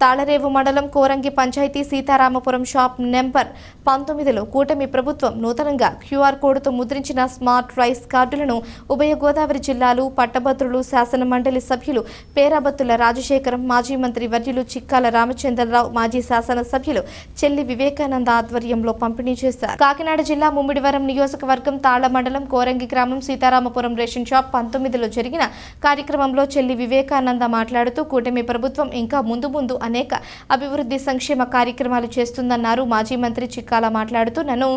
తాళరేవు మండలం Korangi panchayat Seetharamapuram shop number పంతొమ్మిదిలో కూటమి ప్రభుత్వం నూతనంగా క్యూఆర్ కోడ్తో ముద్రించిన స్మార్ట్ రైస్ కార్డులను ఉభయ గోదావరి జిల్లాలు పట్టభద్రులు శాసన మండలి సభ్యులు పేరాబత్తుల రాజశేఖరం మాజీ మంత్రి వర్యులు చిక్కాల రామచంద్రరావు మాజీ శాసన సభ్యులు చెల్లి వివేకానంద ఆధ్వర్యంలో పంపిణీ చేశారు. కాకినాడ జిల్లా ముమ్మిడివరం నియోజకవర్గం తాళ మండలం కోరంగి గ్రామం సీతారామపురం రేషన్ షాప్ పంతొమ్మిదిలో జరిగిన కార్యక్రమంలో చెల్లి వివేకానంద మాట్లాడుతూ కూటమి ప్రభుత్వం ఇంకా ముందు ముందు అనేక అభివృద్ధి సంక్షేమ కార్యక్రమాలు చేస్తుందన్నారు. మాజీ మంత్రి చిక్కాల మాట్లాడుతూ నన్ను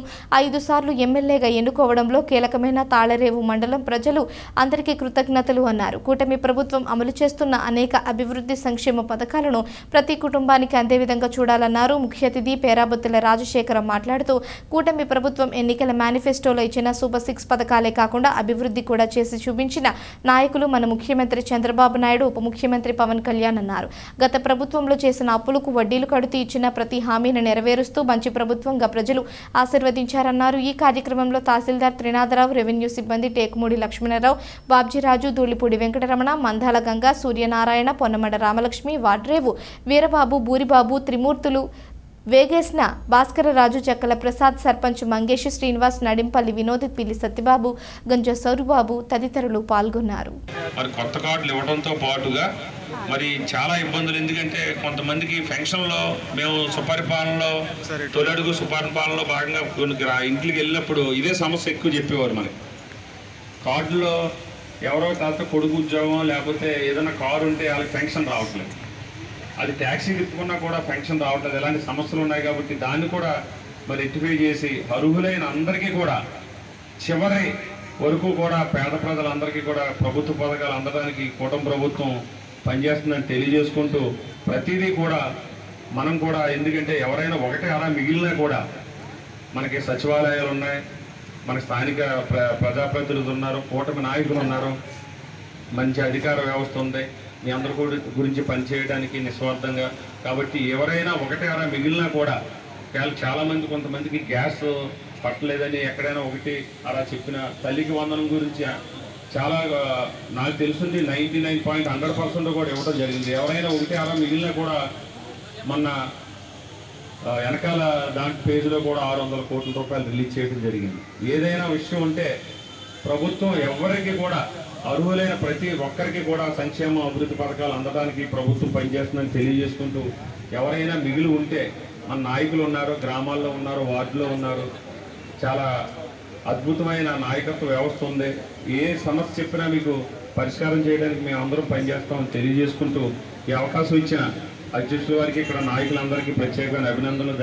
ఐదు సార్లు ఎమ్మెల్యేగా ఎన్నుకోవడంలో కీలకమైన తాళరేవు మండలం ప్రజలు అందరికీ కృతజ్ఞతలు అన్నారు. కూటమి ప్రభుత్వం అమలు చేస్తున్న అనేక అభివృద్ధి సంక్షేమ పథకాలను ప్రతి కుటుంబానికి అందే విధంగా చూడాలన్నారు. ముఖ్య అతిథి పేరాబొత్తుల రాజశేఖరం మాట్లాడుతూ కూటమి ప్రభుత్వం ఎన్నికల మేనిఫెస్టోలో ఇచ్చిన సూపర్ సిక్స్ పథకాలే కాకుండా అభివృద్ధి కూడా చేసి చూపించిన నాయకులు మన ముఖ్యమంత్రి చంద్రబాబు నాయుడు ఉప ముఖ్యమంత్రి పవన్ కళ్యాణ్ అన్నారు. గత ప్రభుత్వంలో చేసిన అప్పులకు వడ్డీలు కడుతూ ఇచ్చిన ప్రతి హామీని నెరవేరుస్తూ మంచి ప్రభుత్వంగా ప్రజలు ఆశీర్వదించారన్నారు. ఈ కార్యక్రమంలో తహసీల్దార్ త్రినాథరావు రెవెన్యూ సిబ్బంది టేకుమూడి లక్ష్మణరావు బాబ్జీరాజు ధూళిపూడి వెంకటరమణ మందాల గంగ సూర్యనారాయణ పొన్నమడ రామలక్ష్మి వాడ్రేవు వీరబాబు బూరిబాబు త్రిమూర్తులు వేగేసిన భాస్కరరాజు చక్కల ప్రసాద్ సర్పంచ్ మంగేష్ శ్రీనివాస్ నడింపల్లి వినోద్ పిల్లి సత్యబాబు గంజ సౌరుబాబు తదితరులు పాల్గొన్నారు. మరి కొత్త కార్డులు ఇవ్వడంతో పాటుగా మరి చాలా ఇబ్బందులు. ఎందుకంటే కొంతమందికి ఫంక్షన్లో మేము సుపరిపాలనలో తొలడుగు సుపరిపాలనలో భాగంగా కొన్ని ఇంటికి వెళ్ళినప్పుడు ఇదే సమస్య ఎక్కువ చెప్పేవారు మనకి కార్డులో ఎవరో కాస్త కొడుకు ఉద్యోగం లేకపోతే ఏదైనా కారు ఉంటే వాళ్ళకి పెన్షన్ రావట్లేదు. అది ట్యాక్సీ తిప్పుకున్నా కూడా పెన్షన్ రావట్లేదు. ఎలాంటి సమస్యలు ఉన్నాయి కాబట్టి దాన్ని కూడా మరి రెక్టిఫై చేసి అర్హులైన అందరికీ కూడా చివరి వరకు కూడా పేద ప్రజలందరికీ కూడా ప్రభుత్వ పథకాలు అందడానికి కూటమి ప్రభుత్వం పనిచేస్తుందని తెలియజేసుకుంటూ ప్రతిదీ కూడా మనం కూడా ఎందుకంటే ఎవరైనా ఒకటే అలా మిగిలినా కూడా మనకి సచివాలయాలు ఉన్నాయి. మన స్థానిక ప్ర ప్రజాప్రతినిధులు ఉన్నారు కూటమి నాయకులు ఉన్నారు. మంచి అధికార వ్యవస్థ ఉంది. మీ అందరి గురించి పనిచేయడానికి నిస్వార్థంగా. కాబట్టి ఎవరైనా ఒకటే అలా మిగిలినా కూడా చాలా చాలామంది కొంతమందికి గ్యాస్ పట్టలేదని ఎక్కడైనా ఒకటి అలా చెప్పిన తల్లికి వందనం గురించి చాలా నాకు తెలుసుంది ninety nine point hundred percent కూడా ఇవ్వడం జరిగింది. ఎవరైనా ఒకటి అలా మిగిలినా కూడా మొన్న వెనకాల దాంట్ పేజీలో కూడా ఆరు వందల కోట్ల రూపాయలు రిలీజ్ చేయడం జరిగింది. ఏదైనా విషయం ఉంటే ప్రభుత్వం ఎవరికి కూడా అర్హులైన ప్రతి ఒక్కరికి కూడా సంక్షేమ అభివృద్ధి పథకాలు అందడానికి ప్రభుత్వం పనిచేస్తుందని తెలియజేసుకుంటూ ఎవరైనా మిగిలి ఉంటే మన నాయకులు ఉన్నారు గ్రామాల్లో ఉన్నారు వార్డులో ఉన్నారు. చాలా అద్భుతమైన నాయకత్వ వ్యవస్థ ఉంది. ఏ సమస్య చెప్పినా మీకు పరిష్కారం చేయడానికి మేము అందరం పనిచేస్తామని తెలియజేసుకుంటూ ఈ అవకాశం ఇచ్చిన అధ్యక్షుల వారికి ఇక్కడ నాయకులందరికీ ప్రత్యేకమైన అభినందనలు